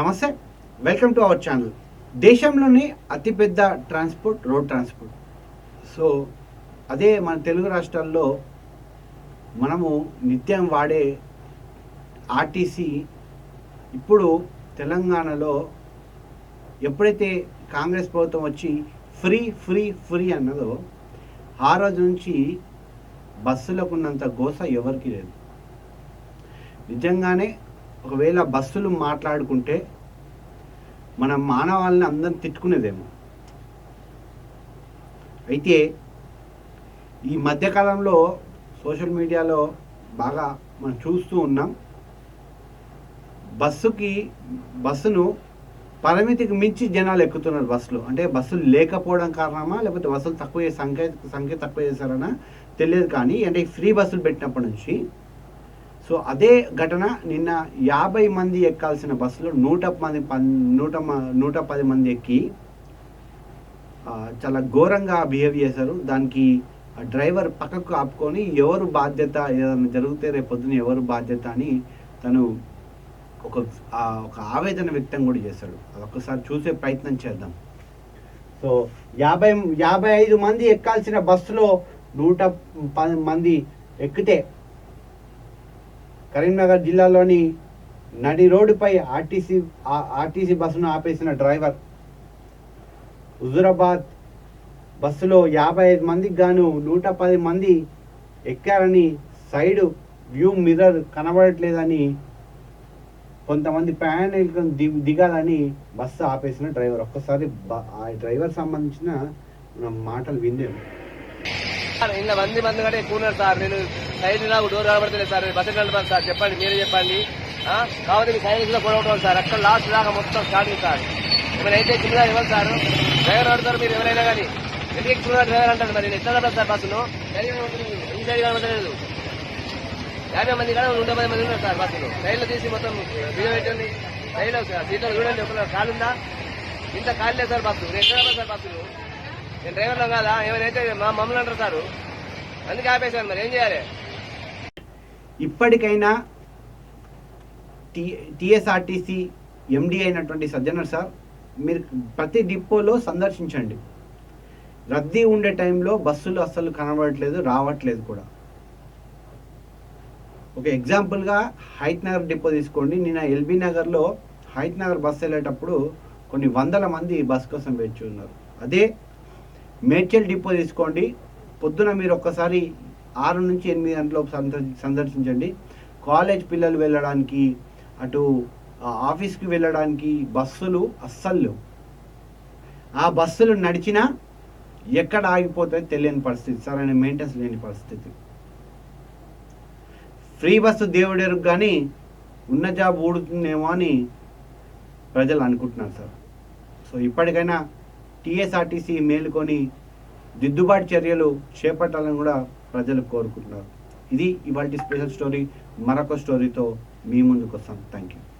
నమస్తే welcome to our channel. దేశంలోని అతిపెద్ద ట్రాన్స్పోర్ట్ రోడ్ ట్రాన్స్పోర్ట్. సో అదే మన తెలుగు రాష్ట్రాల్లో మనము నిత్యం వాడే ఆర్టీసీ ఇప్పుడు తెలంగాణలో ఎప్పుడైతే కాంగ్రెస్ ప్రభుత్వం వచ్చి ఫ్రీ ఫ్రీ ఫ్రీ అన్నదో ఆ రోజు నుంచి బస్సులకు ఉన్నంత గోస ఎవరికి లేదు. నిజంగానే ఒకవేళ బస్సులు మాట్లాడుకుంటే మన మానవాళ్ళని అందరం తిట్టుకునేదేమో. అయితే ఈ మధ్యకాలంలో సోషల్ మీడియాలో బాగా మనం చూస్తూ ఉన్నాం. బస్సుకి బస్సును పరిమితికి మించి జనాలు ఎక్కుతున్నారు బస్సులు. అంటే బస్సులు లేకపోవడం కారణమా లేకపోతే బస్సులు తక్కువ సంఖ్య సంఖ్య తక్కువ చేశారనా? తెలియదు కానీ అంటే ఫ్రీ బస్సులు పెట్టినప్పటి నుంచి సో అదే ఘటన నిన్న యాభై మంది ఎక్కాల్సిన బస్సులో నూట మంది నూట నూట పది మంది ఎక్కి చాలా ఘోరంగా బిహేవ్ చేశారు. దానికి ఆ డ్రైవర్ పక్కకు ఆపుకొని ఎవరు బాధ్యత ఏదైనా జరిగితే రేపు పొద్దున ఎవరు బాధ్యత అని తను ఒక ఒక ఆవేదన వ్యక్తం కూడా చేశాడు. అది ఒక్కసారి చూసే ప్రయత్నం చేద్దాం. సో యాభై యాభై ఐదు మంది ఎక్కాల్సిన బస్సులో నూట పది మంది ఎక్కితే కరీంనగర్ జిల్లాలోని నడి రోడ్డుపై ఆర్టీసీ ఆర్టీసీ బస్సును ఆపేసిన డ్రైవర్. హుజురాబాద్ బస్సులో యాభై ఐదు మందికి గాను నూట పది మంది ఎక్కారని సైడ్ వ్యూ మిర్రర్ కనబడట్లేదని కొంతమంది ప్రయాణికులను ది- దిగాలని బస్సు ఆపేసిన డ్రైవర్. ఒక్కసారి బ- ఆ డ్రైవర్ సంబంధించిన మనం మాటలు విందాం. సార్ ఇంత మంది మంది కూడా ఎక్కువ సార్. నేను సైడ్ నాకు డోర్ కనబడతలేదు సార్ బస్ బస్సు సార్ చెప్పండి మీరే చెప్పండి. కాబట్టి మీ సైడ్ కూడా సార్ అక్కడ లాస్ట్ దాకా మొత్తం స్టార్టింగ్ సార్. ఏమైనా అయితే చిన్నగా ఇవ్వాలి సార్? డ్రైవర్ ఆడతారు మీరు ఎవరైనా కానీ. ఎందుకు ఎక్కువ డ్రైవర్ అంటారు మరి? నేను ఎట్లా నడపాలి సార్ బస్సును ఈ సైడ్ కనబడలేదు యాభై మంది కానీ నూట పది మంది ఉన్నారు సార్ బస్సులు. సైడ్లో తీసి మొత్తం వీడియో పెట్టండి. సైడ్లో సీట్లో చూడండి ఒక కాలుందా ఇంత ఖాళీ లేదు సార్ బస్సు. నేను ఎక్కడ సార్ బస్సులు? నేను డ్రైవర్లో కాదా? ఏమైనా అయితే మా మమ్మల్ని అంటారు సార్. అందుకే ఆపేశాను మరి ఏం చేయాలి? ఇప్పటికైనా టి టిఎస్ఆర్టీసీ ఎండి అయినటువంటి సజ్జనర్ సార్ మీరు ప్రతి డిపోలో సందర్శించండి. రద్దీ ఉండే టైంలో బస్సులు అస్సలు కనబడట్లేదు రావట్లేదు కూడా. ఒక ఎగ్జాంపుల్గా హైత్ నగర్ డిపో తీసుకోండి. నిన్న ఎల్బీ నగర్లో హైత్ నగర్ బస్సు వెళ్ళేటప్పుడు కొన్ని వందల మంది బస్ కోసం వేచి ఉన్నారు అదే మేడ్చల్ డిపో తీసుకోండి. పొద్దున మీరు ఒక్కసారి ఆరు నుంచి ఎనిమిది గంటలకు సందర్- సందర్శించండి. కాలేజ్ పిల్లలు వెళ్ళడానికి అటు ఆ, ఆఫీస్కి వెళ్ళడానికి బస్సులు అస్సలు లేవు. ఆ బస్సులు నడిచినా ఎక్కడ ఆగిపోతాయో తెలియని పరిస్థితి సరైన మెయింటెనెన్స్ లేని పరిస్థితి. ఫ్రీ బస్సు దేవుడెరు కానీ ఉన్న జాబ్ ఊడుతుందేమో అని ప్రజలు అనుకుంటున్నారు సార్. సో ఇప్పటికైనా టీఎస్ఆర్టీసీ మేలుకొని దిద్దుబాటు చర్యలు చేపట్టాలని కూడా ప్రజలు కోరుకుంటున్నారు. ఇది ఇవాళ స్పెషల్ స్టోరీ. మరొక స్టోరీతో మీ ముందుకు వస్తాం. Thank you